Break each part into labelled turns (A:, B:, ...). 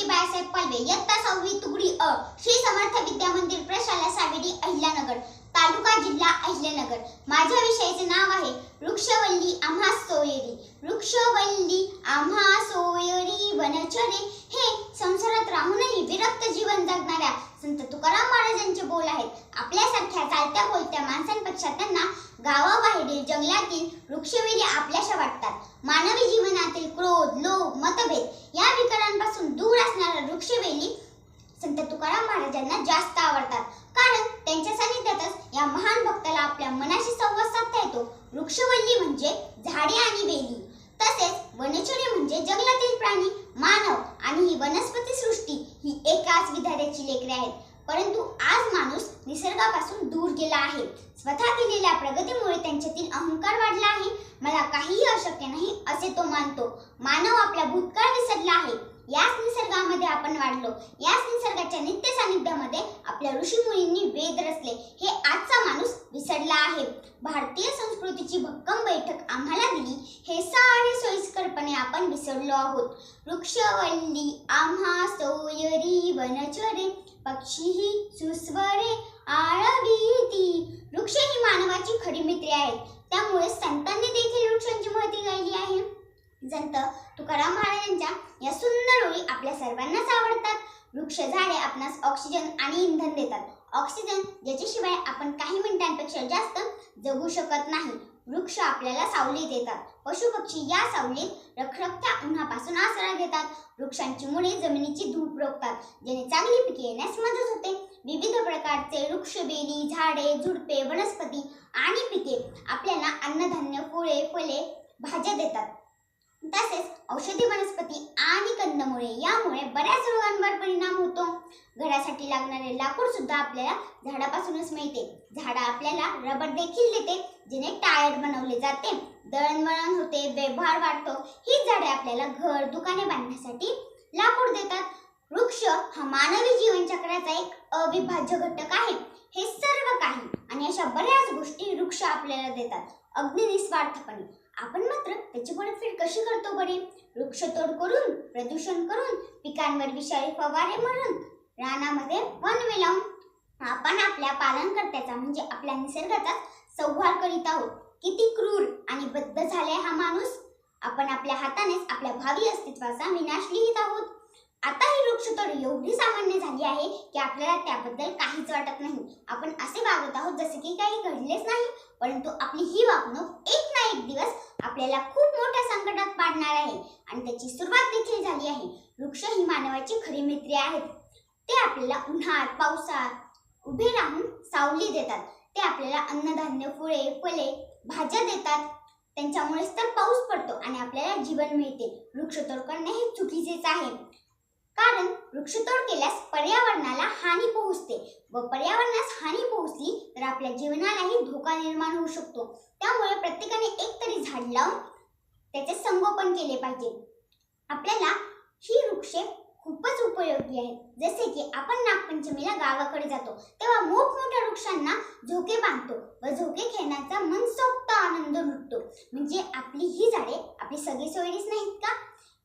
A: की बाळासाहेब पालवे इयत्ता सहावी तुकडी अ श्री समर्थ विद्या मंदिर प्रशाला सावेडी अहिल्यानगर तालुका जिल्हा अहिल्यानगर. माझ्या विषयाचे नाव आहे वृक्षवल्ली आम्हा सोयरी. वृक्षवल्ली आम्हा सोयरी वनचरे. हे संसारात राहूनही विरक्त जीवन जगणाऱ्या संत तुकाराम महाराजांचे बोल आहेत. आपल्यासारख्या चालत्या बोलत्या माणसांपेक्षा त्यांना गावाबाहेरील जंगलातील वृक्षवेली आपल्याशा वाटतात. मानवी जीवनातील क्रोध लोभ मतभेद या विकार दूर असणाऱ्या वृक्षवेली संत तुकाराम महाराजांना जास्त आवडतात कारण त्यांच्या सानिध्यातच या महान भक्ताला आपल्या मनाशी संवाद साधता येतो. वृक्षवल्ली म्हणजे झाडे आणि वेली. तसेच वनचरे म्हणजे जंगलातील प्राणी मानव आणि ही वनस्पती सृष्टी ही एकाच विधात्याची लेकरे आहेत. परंतु आज माणूस निसर्गापासून दूर गेला आहे. स्वतः केलेल्या प्रगतीमुळे त्यांच्यातील अहंकार वाढला आहे. मला काहीही अशक्य नाही असे तो मानतो. मानव आपला भूतकाळ विसरला आहे. याच निसर्गामध्ये आपण वाढलो. याच निसर्गाच्या नित्य सानिध्यामध्ये आपल्या ऋषीमुनींनी वेद रचले. हे आजचा माणूस विसरला आहे. भारतीय संस्कृतीची भक्कम बैठक आम्हाला दिली. हे सारे सोयीस्करपणे आपण विसरलो आहोत. वृक्षवल्ली आम्हा सोयरी वनचरे पक्षीही सुस्वरे आळवीती वृक्ष ही मानवाची खरी मित्री आहेत. त्यामुळे संतांनी देखील वृक्षांची महती गायली आहे. जंत तुकाराम महाराजांच्या या सुंदर ओळी आपल्या सर्वांनाच आवडतात. वृक्ष झाडे आपणास ऑक्सिजन आणि इंधन देतात. ऑक्सिजन ज्याच्याशिवाय आपण काही मिनिटांपेक्षा जास्त जगू शकत नाही. वृक्ष आपल्याला सावली देतात. पशु पक्षी या सावलीत रखरखत्या उन्हापासून आसरा घेतात. वृक्षांची मुळे जमिनीची धूप रोखतात ज्याने चांगली पिके येण्यास मदत होते. विविध प्रकारचे वृक्ष बेली झाडे झुडपे वनस्पती आणि पिके आपल्याला अन्नधान्य फुळे फळे भाज्या देतात. तसेच औषधी वनस्पती आणि कंदमुळे यामुळे बऱ्याच रोगांवर परिणाम होतो. घरासाठी लागणारे लाकूड सुद्धा आपल्याला झाडापासूनच मिळते. झाडं आपल्याला रबर देखील देते जिने टायर बनवले जाते. दळणवळण होते व्यवहार वाढतो. ही झाडे आपल्याला घर दुकाने बांधण्यासाठी लाकूड देतात. वृक्ष हा मानवी जीवनचक्राचा एक अविभाज्य घटक आहे. हे सर्व काही आणि अशा बऱ्याच गोष्टी वृक्ष आपल्याला देतात. अगदी निस्वार्थपणे आपण मात्र त्याची परतफेड कशी करतो बरे? वृक्षतोड करून प्रदूषण करून पिकांवर विषारी फवारे मारून रानामध्ये वनवे लावून आपण आपल्या पालनकर्त्याचा म्हणजे आपल्या निसर्गाचा संहार करीत आहोत. किती क्रूर आणि बद्ध झालाय हा माणूस. आपण आपल्या हातानेच आपल्या भावी अस्तित्वाचा विनाश लिहित आहोत. आता ही वृक्षतोड एवढी सामान्य झाली आहे की आपल्याला त्याबद्दल काहीच वाटत नाही. आपण असे वागत आहोत जसे की काही घडलेच नाही परंतु आपली ही वागणूक एक आपल्याला खूप मोठ्या संकटात पाडणार आहे. आणि त्याची सुरुवात देखील झाली आहे. वृक्ष ही मानवाची खरी मित्रे आहेत. ते आपल्याला उन्हात पावसात उभे राहून सावली देतात. ते आपल्याला अन्नधान्य फुले फळे भाज्या देतात. त्यांच्यामुळेच तर पाऊस पडतो आणि आपल्याला जीवन मिळते. वृक्षतोड करणे हे चुकीचेच आहे. कारण वृक्षतोड केल्यास पर्यावरणाला हानी पोहोचते व पर्यावरणास हानी पोहोचली तर आपल्या जीवनालाही धोका निर्माण होऊ शकतो. त्यामुळे प्रत्येक लावून त्याचे संगोपन केले पाहिजे. आपल्याला ही वृक्षे खूपच उपयोगी आहेत. जसे की आपण नागपंचमीला गावाकडे जातो तेव्हा मोठमोठ्या वृक्षांना झोके बांधतो व झोके खेळण्याचा मनसोक्त आनंद लुटतो. म्हणजे आपली ही झाडे आपली सगळी सोयरीच नाहीत का?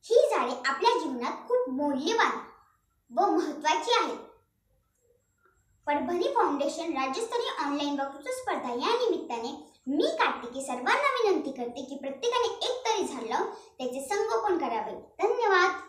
A: ही झाडे आपल्या जीवनात खूप मौल्यवान व महत्वाची आहेत. परभणी फाउंडेशन राज्यस्तरीय ऑनलाईन वक्तृत्व स्पर्धा या निमित्ताने मी कार्तिकी सर्वांना विनंती करते की प्रत्येकाने एक तरी झालं त्याचे संगोपन करावे. धन्यवाद.